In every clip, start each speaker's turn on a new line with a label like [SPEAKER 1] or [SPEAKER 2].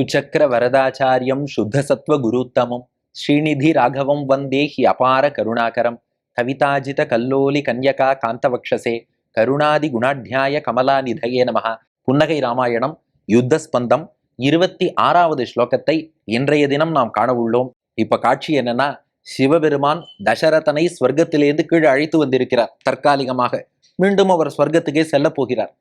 [SPEAKER 1] சுச்சக்கர வரதாச்சாரியம் சுத்த சத்வ குருத்தமம். ஸ்ரீநிதி ராகவம் வந்தே ஹி அபார கருணாகரம். கவிதாஜித கல்லோலி கன்யகா காந்தவக்ஷசே. கருணாதி குணாத்தியாய கமலா நிதயே புன்னகை ராமாயணம் யுத்த ஸ்பந்தம் இருபத்தி ஆறாவது ஸ்லோகத்தை இன்றைய தினம் நாம் காண உள்ளோம். இப்ப காட்சி என்னன்னா சிவபெருமான் தசரதனை ஸ்வர்க்கத்திலேருந்து கீழே அழைத்து வந்திருக்கிறார் தற்காலிகமாக. மீண்டும் அவர் ஸ்வர்க்கத்துக்கே செல்ல போகிறார்.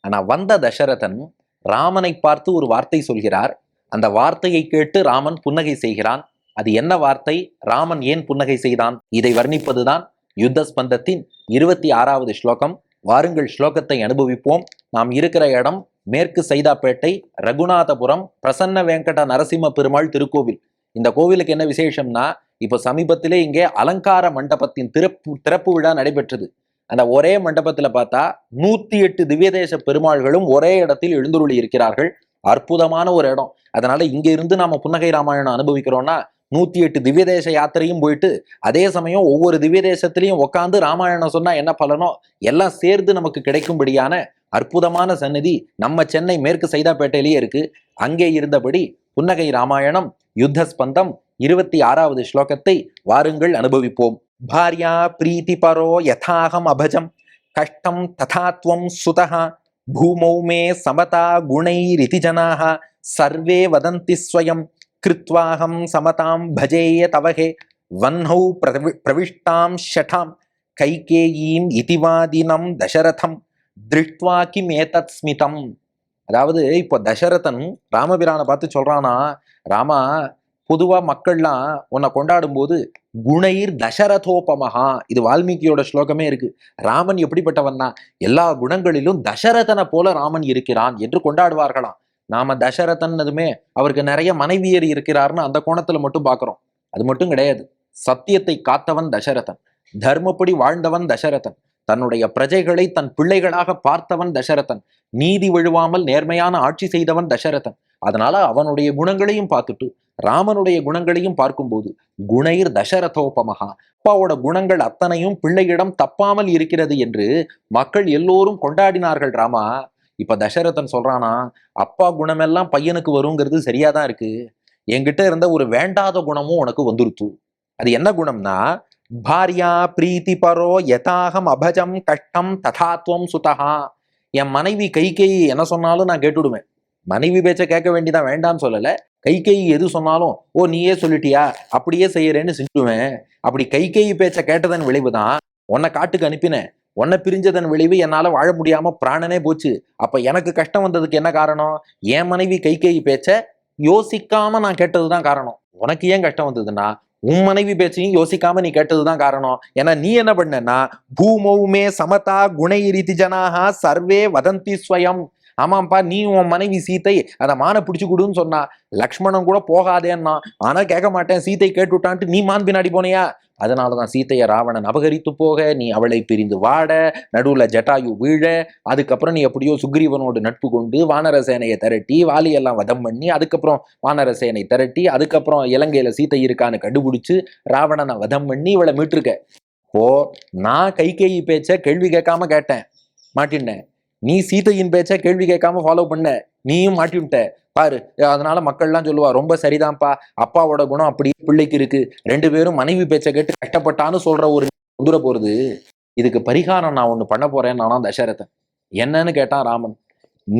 [SPEAKER 1] ஆனா வந்த தசரதன் ராமனை பார்த்து ஒரு வார்த்தை சொல்கிறார். அந்த வார்த்தையை கேட்டு ராமன் புன்னகை செய்கிறான். அது என்ன வார்த்தை? ராமன் ஏன் புன்னகை செய்தான்? இதை வர்ணிப்பதுதான் யுத்த ஸ்பந்தத்தின் இருபத்தி ஆறாவது ஸ்லோகம். வாருங்கள் ஸ்லோகத்தை அனுபவிப்போம். நாம் இருக்கிற இடம் மேற்கு சைதாப்பேட்டை ரகுநாதபுரம் பிரசன்ன வெங்கட நரசிம்ம பெருமாள் திருக்கோவில். இந்த கோவிலுக்கு என்ன விசேஷம்னா இப்போ சமீபத்திலே இங்கே அலங்கார மண்டபத்தின் திறப்பு திறப்பு விழா நடைபெற்றது. அந்த ஒரே மண்டபத்தில் பார்த்தா நூத்தி எட்டு திவ்யதேச பெருமாள்களும் ஒரே இடத்தில் எழுந்துருளி இருக்கிறார்கள். அற்புதமான ஒரு இடம். அதனால இங்க இருந்து நாம புன்னகை ராமாயணம் அனுபவிக்கிறோம்னா நூத்தி எட்டு திவ்யதேச யாத்திரையும் போயிட்டு அதே சமயம் ஒவ்வொரு திவ்ய தேசத்திலையும் உட்காந்து ராமாயணம் சொன்னா என்ன பலனோ எல்லாம் சேர்ந்து நமக்கு கிடைக்கும்படியான அற்புதமான சந்நிதி நம்ம சென்னை மேற்கு சைதாப்பேட்டையிலேயே இருக்கு. அங்கே இருந்தபடி புன்னகை ராமாயணம் யுத்த ஸ்பந்தம் இருபத்தி ஆறாவது ஸ்லோகத்தை வாருங்கள் அனுபவிப்போம். பாரியா பிரீத்தி பரோ யதாகம் அபஜம். கஷ்டம் ததாத்வம் சுதகா பூமௌ மே சமதா குணைரிதி ஜனாக சர்வே வதந்தி ஸ்வயம் கிருத்வாஹம் சமதாம் பஜேய தவஹே வன்ஹௌ பிரவி பிரவிஷ்டாம் ஷடாம் கைகேயீம் இதிவாதினம் தசரதம் திருஷ்டுவா கிம் ஏதத் ஸ்மிதம் அதாவது இப்போ தசரதன் ராமபிரானை பார்த்து சொல்றானா ராமா பொதுவாக மக்கள்லாம் உன்னை கொண்டாடும் போது தசரதோபமஹா இது வால்மீகியோட ஸ்லோகமே இருக்கு. ராமன் எப்படிப்பட்டவன்னா எல்லா குணங்களிலும் தசரதனை போல ராமன் இருக்கிறான் என்று கொண்டாடுவார்களாம். நாம தசரதன்னதுமே அவருக்கு நிறைய மனைவியர் இருக்கிறார்னு அந்த கோணத்துல மட்டும் பார்க்குறோம் அது மட்டும் கிடையாது. சத்தியத்தை காத்தவன் தசரதன் தர்மப்படி வாழ்ந்தவன் தசரதன் தன்னுடைய பிரஜைகளை தன் பிள்ளைகளாக பார்த்தவன் தசரதன் நீதி வழுவாமல் நேர்மையான ஆட்சி செய்தவன் தசரதன் அதனால அவனுடைய குணங்களையும் பார்த்துட்டு ராமனுடைய குணங்களையும் பார்க்கும்போது குணைர் தசரதோபமகா அப்பாவோட குணங்கள் அத்தனையும் பிள்ளையிடம் தப்பாமல் இருக்கிறது என்று மக்கள் எல்லோரும் கொண்டாடினார்கள் ராமா. இப்ப தசரதன் சொல்றானா அப்பா குணமெல்லாம் பையனுக்கு வருங்கிறது சரியாதான் இருக்கு. என்கிட்ட இருந்த ஒரு வேண்டாத குணமும் உனக்கு வந்துருத்து. அது என்ன குணம்னா பாரியா பிரீத்தி பரோ யதாகம் அபஜம் கஷ்டம் ததாத்வம் சுதஹா. என் மனைவி கைகேயி என்ன சொன்னாலும் நான் கேட்டுடுவேன். மனைவி பேச்ச கேட்க வேண்டியதான் வேண்டாம்னு சொல்லல. கை எது சொன்னாலும் ஓ நீயே சொல்லிட்டியா? அப்படியே செய்யறேன்னு செஞ்சுடுவேன். அப்படி கைகேயி பேச்ச கேட்டதன் விளைவு தான் உன்னை காட்டுக்கு அனுப்பினேன். உன்னை பிரிஞ்சதன் விளைவு என்னால் வாழ முடியாம பிராணனே போச்சு. அப்ப எனக்கு கஷ்டம் வந்ததுக்கு என்ன காரணம்? என் மனைவி கைகேயி பேச்ச யோசிக்காம நான் கேட்டதுதான் காரணம். உனக்கு ஏன் கஷ்டம் வந்ததுன்னா உன் மனைவி பேச்சையும் யோசிக்காம நீ கேட்டதுதான் காரணம். ஏன்னா நீ என்ன பண்ணனா பூமௌமே சமதா குணை ரீதி ஜனாகா சர்வே வதந்தி ஸ்வயம். ஆமாப்பா நீ உன் மனைவி சீத்தை அதை மானை பிடிச்சி கொடுன்னு சொன்னா லக்ஷ்மணன் கூட போகாதேன்னா ஆனா கேட்க மாட்டேன் சீத்தை கேட்டுட்டான்ட்டு நீ மான் பின்னாடி போனியா? அதனாலதான் சீத்தையை ராவணன் அபகரித்து போக நீ அவளை பிரிந்து வாட நடுவுல ஜட்டாயு வீழ அதுக்கப்புறம் நீ எப்படியோ சுக்ரீவனோடு நட்பு கொண்டு வானர சேனையை திரட்டி வாலியெல்லாம் வதம் பண்ணி அதுக்கப்புறம் வானர சேனை திரட்டி அதுக்கப்புறம் இலங்கையில சீத்தை இருக்கான்னு கண்டுபிடிச்சு ராவணனை வதம் பண்ணி இவளை மீட்டிருக்க. ஓ நான் கைகேயி பேச்ச கேள்வி கேட்காம கேட்டேன். மாட்டின்னேன். நீ சீதையின் பேச்சை கேள்வி கேட்காம ஃபாலோ பண்ண. நீயும் மாட்டிவிட்ட பாரு அதனால மக்கள்லாம் சொல்லுவா ரொம்ப சரிதான்ப்பா. அப்பாவோட குணம் அப்படி பிள்ளைக்கு இருக்கு. ரெண்டு பேரும் மனைவி பேச்சை கேட்டு கஷ்டப்பட்டான்னு சொல்ற ஒரு முந்துர போறது. இதுக்கு பரிகாரம் நான் ஒன்று பண்ண போறேன் நானா தசரதன். என்னன்னு கேட்டான் ராமன்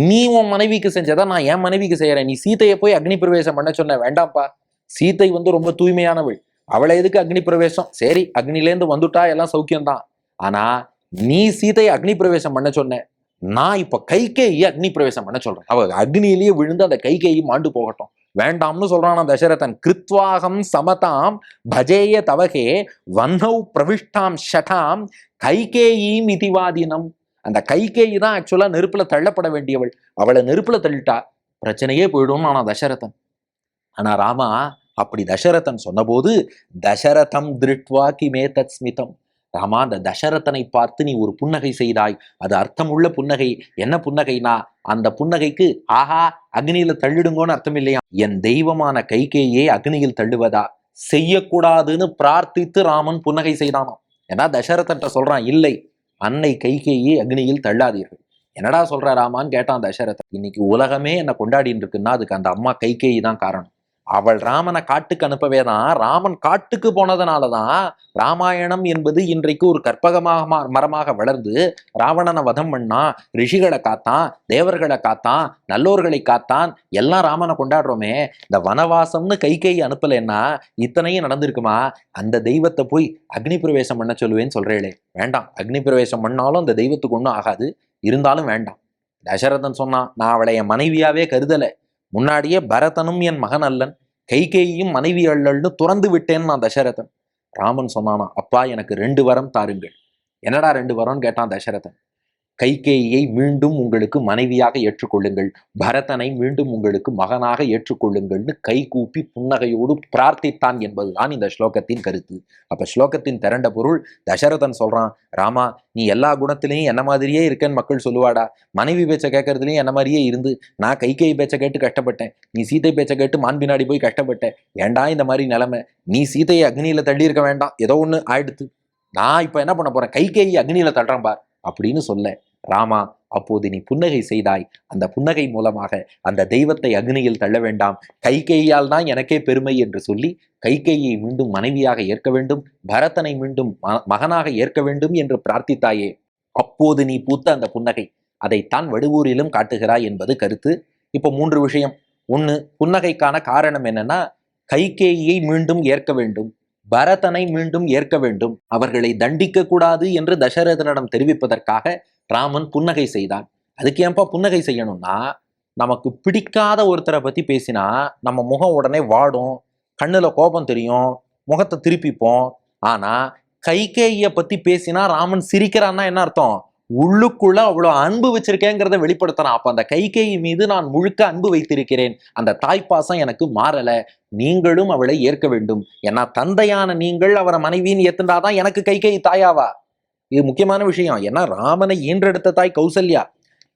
[SPEAKER 1] நீ உன் மனைவிக்கு செஞ்சதான் நான் என் மனைவிக்கு செய்யறேன். நீ சீத்தையை போய் அக்னி பிரவேசம் பண்ண சொன்ன வேண்டாம்ப்பா. சீதை வந்து ரொம்ப தூய்மையானவள். அவளை எதுக்கு அக்னி பிரவேசம்? சரி அக்னிலேருந்து வந்துட்டா எல்லாம் சௌக்கியம்தான். ஆனா நீ சீதையை அக்னி பிரவேசம் பண்ண சொன்ன. நான் இப்போ கைகேயை அக்னி பிரவேசம் பண்ண சொல்றேன். அவ அக்னியிலேயே விழுந்து அந்த கைகேயும் மாண்டு போகட்டும். வேண்டாம்னு சொல்றான் தசரதன். கிருத்வாகம் சமதாம் பஜேய தவகே வன்னௌ பிரவிஷ்டாம் ஷடாம் கைகேயீம் இதிவாதினம். அந்த கைகேயி தான் ஆக்சுவலா நெருப்புல தள்ளப்பட வேண்டியவள். அவளை நெருப்புல தள்ளிட்டா பிரச்சனையே போயிடும் ஆனா தசரதன். ஆனா ராமா அப்படி தசரதன் சொன்னபோது தசரதம் திருட்வா கிமே தத் ஸ்மிதம் ராமா அந்த தசரதனை பார்த்து நீ ஒரு புன்னகை செய்தாய். அது அர்த்தமுள்ள புன்னகை. என்ன புன்னகைனா அந்த புன்னகைக்கு ஆஹா அக்னியில தள்ளிடுங்கோன்னு அர்த்தம் இல்லையா என் தெய்வமான கைகேயே அக்னியில் தள்ளுவதா? செய்யக்கூடாதுன்னு பிரார்த்தித்து ராமன் புன்னகை செய்தானாம். ஏன்னா தசரதன்ட்ட சொல்றான் இல்லை அன்னை கைகேயே அக்னியில் தள்ளாதீர்கள். என்னடா சொல்ற ராமான்னு கேட்டான் தசரதன். இன்னைக்கு உலகமே என்ன கொண்டாடின்னு இருக்குன்னா அதுக்கு அந்த அம்மா கைகேயி தான் காரணம். அவள் ராமனை காட்டுக்கு அனுப்பவே தான் ராமன் காட்டுக்கு போனதுனால தான் ராமாயணம் என்பது இன்றைக்கு ஒரு கற்பகமாக மரமாக வளர்ந்து ராவணனை வதம் பண்ணான் ரிஷிகளை காத்தான் தேவர்களை காத்தான் நல்லோர்களை காத்தான் எல்லாம் ராமனை கொண்டாடுறோமே. இந்த வனவாசம்னு கை கை அனுப்பலைன்னா இத்தனையும் நடந்திருக்குமா? அந்த தெய்வத்தை போய் அக்னி பிரவேசம் பண்ண சொல்லுவேன்னு சொல்றேளே. வேண்டாம். அக்னி பிரவேசம் பண்ணாலும் அந்த தெய்வத்துக்கு ஒன்றும் ஆகாது. இருந்தாலும் வேண்டாம். தசரதன் சொன்னான் நான் அவளை என் மனைவியாவே கருதலை. முன்னாடியே பரதனும் என் மகன் அல்லன் கைகேயும் மனைவி அல்லல்னு துறந்து விட்டேன் நான் தசரதன். ராமன் சொன்னானா அப்பா எனக்கு ரெண்டு வரம் தாருங்கள். என்னடா ரெண்டு வரம்னு கேட்டான் தசரதன். கைகேயியை மீண்டும் உங்களுக்கு மனைவியாக ஏற்றுக்கொள்ளுங்கள். பரதனை மீண்டும் உங்களுக்கு மகனாக ஏற்றுக்கொள்ளுங்கள்னு கை கூப்பி புன்னகையோடு பிரார்த்தித்தான் என்பதுதான் இந்த ஸ்லோகத்தின் கருத்து. அப்ப ஸ்லோகத்தின் திரண்ட பொருள் தசரதன் சொல்றான் ராமா நீ எல்லா குணத்திலையும் என்ன மாதிரியே இருக்கேன்னு மக்கள் சொல்லுவாடா. மனைவி பேச்சை கேட்கறதுலையும் என்ன மாதிரியே இருந்து நான் கைகேயி பேச்சை கேட்டு கஷ்டப்பட்டேன். நீ சீதை பேச்சை கேட்டு மான் பின்னாடி போய் கஷ்டப்பட்டேன். ஏண்டா இந்த மாதிரி நிலைமை? நீ சீதையை அக்னியில தள்ளி இருக்க வேண்டாம். ஏதோ ஒன்று ஆயிடுத்து. நான் இப்போ என்ன பண்ண போறேன்? கைகேயி அக்னியில தள்ளுறேன் பார். அப்படின்னு சொல்ல ராமா அப்போது நீ புன்னகை செய்தாய். அந்த புன்னகை மூலமாக அந்த தெய்வத்தை அக்னியில் தள்ள வேண்டாம். கைகேயால் தான் எனக்கே பெருமை என்று சொல்லி கைகேயை மீண்டும் மனைவியாக ஏற்க வேண்டும் பரதனை மீண்டும் மகனாக ஏற்க வேண்டும் என்று பிரார்த்தித்தாயே. அப்போது நீ பூத்த அந்த புன்னகை அதைத்தான் வடுவூரிலும் காட்டுகிறாய் என்பது கருத்து. இப்போ மூன்று விஷயம். ஒன்று புன்னகைக்கான காரணம் என்னன்னா கைகேயை மீண்டும் ஏற்க வேண்டும். பரதனை மீண்டும் ஏற்க வேண்டும். அவர்களை தண்டிக்க கூடாது என்று தசரதனிடம் தெரிவிப்பதற்காக ராமன் புன்னகை செய்தான். அதுக்கு ஏன்பா புன்னகை செய்யணும்னா நமக்கு பிடிக்காத ஒருத்தரை பத்தி பேசினா நம்ம முகம் உடனே வாடும் கண்ணுல கோபம் தெரியும் முகத்தை திருப்பிப்போம். ஆனா கைகேயை பத்தி பேசினா ராமன் சிரிக்கிறான்னா என்ன அர்த்தம்? உள்ளுக்குள்ள அவ்வளவு அன்பு வச்சிருக்கேங்கிறத வெளிப்படுத்துறான். அப்ப அந்த கைகை மீது நான் முழுக்க அன்பு வைத்திருக்கிறேன். அந்த தாய்ப்பாசம் எனக்கு மாறல. நீங்களும் அவளை ஏற்க வேண்டும். ஏன்னா தந்தையான நீங்கள் அவரை மனைவின்னு ஏத்துண்டாதான் எனக்கு கைகை தாயாவா? இது முக்கியமான விஷயம். ஏன்னா ராமனை ஈன்றெடுத்த தாய் கௌசல்யா.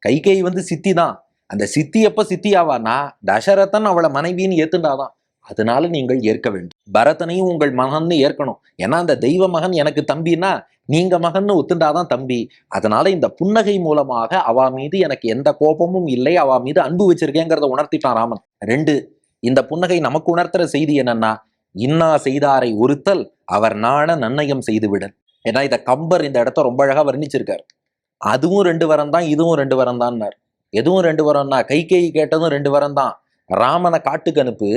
[SPEAKER 1] கைகை வந்து சித்தி தான். அந்த சித்தி எப்ப சித்தி ஆவானா தசரதன் அவளை மனைவின்னு ஏத்துண்டாதான். அதனால நீங்கள் ஏற்க வேண்டும். பரதனையும் உங்கள் மகன்னு ஏற்கணும். ஏன்னா அந்த தெய்வ மகன் எனக்கு தம்பின்னா நீங்க மகன்னு ஒத்துண்டாதான் தம்பி. அதனால இந்த புன்னகை மூலமாக அவா மீது எனக்கு எந்த கோபமும் இல்லை. அவா மீது அன்பு வச்சிருக்கேங்கிறத உணர்த்திட்டான் ராமன். ரெண்டு இந்த புன்னகை நமக்கு உணர்த்துற செய்தி என்னன்னா இன்னா செய்தாரை ஒருத்தல் அவர் நாண நன்னயம் செய்து விடல். ஏன்னா இத கம்பர் இந்த இடத்த ரொம்ப அழகா வர்ணிச்சிருக்கார். அதுவும் ரெண்டு வரம் தான் இதுவும் ரெண்டு வரம் தான்னார் எதுவும் ரெண்டு வரம்னா கைகேயி கேட்டதும் ரெண்டு வரம் தான். ராமனை காட்டுக்கு அனுப்பு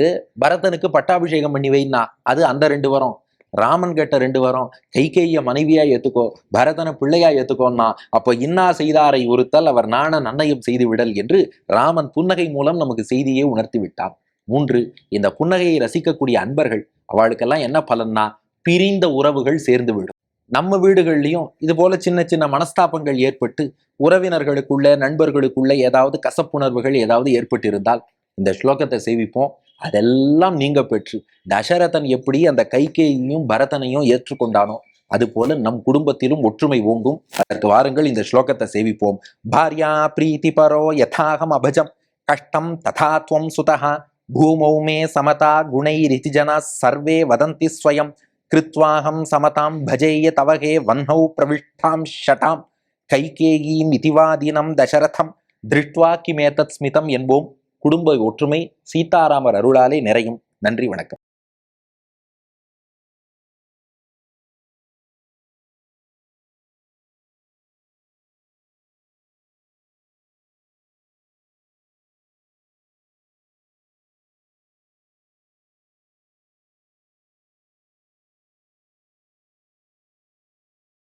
[SPEAKER 1] பரதனுக்கு பட்டாபிஷேகம் பண்ணி வைனா அது அந்த ரெண்டு வரம். ராமன் கேட்ட ரெண்டு வரம். கைகேய மனைவியா ஏத்துக்கோ பரதனை பிள்ளையா ஏத்துக்கோன்னா அப்போ இன்னா செய்தாரை ஒருத்தல் அவர் நாண நன்னயம் செய்து விடல் என்று ராமன் புன்னகை மூலம் நமக்கு செய்தியை உணர்த்தி விட்டார் மூன்று இந்த புன்னகையை ரசிக்கக்கூடிய அன்பர்கள் அவளுக்கெல்லாம் என்ன பலன்னா பிரிந்த உறவுகள் சேர்ந்து விடும். நம்ம வீடுகள்லையும் இது போல சின்ன சின்ன மனஸ்தாபங்கள் ஏற்பட்டு உறவினர்களுக்குள்ள நண்பர்களுக்குள்ள ஏதாவது கசப்புணர்வுகள் ஏதாவது ஏற்பட்டிருந்தால் இந்த ஸ்லோகத்தை சேவிப்போம் அதெல்லாம் நீங்க பெற்று தசரதன் எப்படி அந்த கைகேயும் பரதனையும் ஏற்றுக்கொண்டானோ அதுபோல நம் குடும்பத்திலும் ஒற்றுமை ஓங்கும். அதற்கு வாருங்கள் இந்த ஸ்லோகத்தை சேவிப்போம் பாரியா பிரீத்தி பரோ யதாகம் அபஜம் கஷ்டம் ததா துவம் சுதா பூமௌ மே சமதா குணைரிதி ஜனா சர்வே வதந்தி ஸ்வயம் கிருத்வாஹம் சமதாம் பஜேய தவகே வன்ஹௌ பிரவிஷ்டாம் ஷட்டாம் கைகேயீம் இதிவாதீனம் தசரதம் திருஷ்டுவா கிமேதத் ஸ்மிதம் என்போம். குடும்ப ஒற்றுமை சீதாராமர் அருளாலே நிறையும். நன்றி வணக்கம்.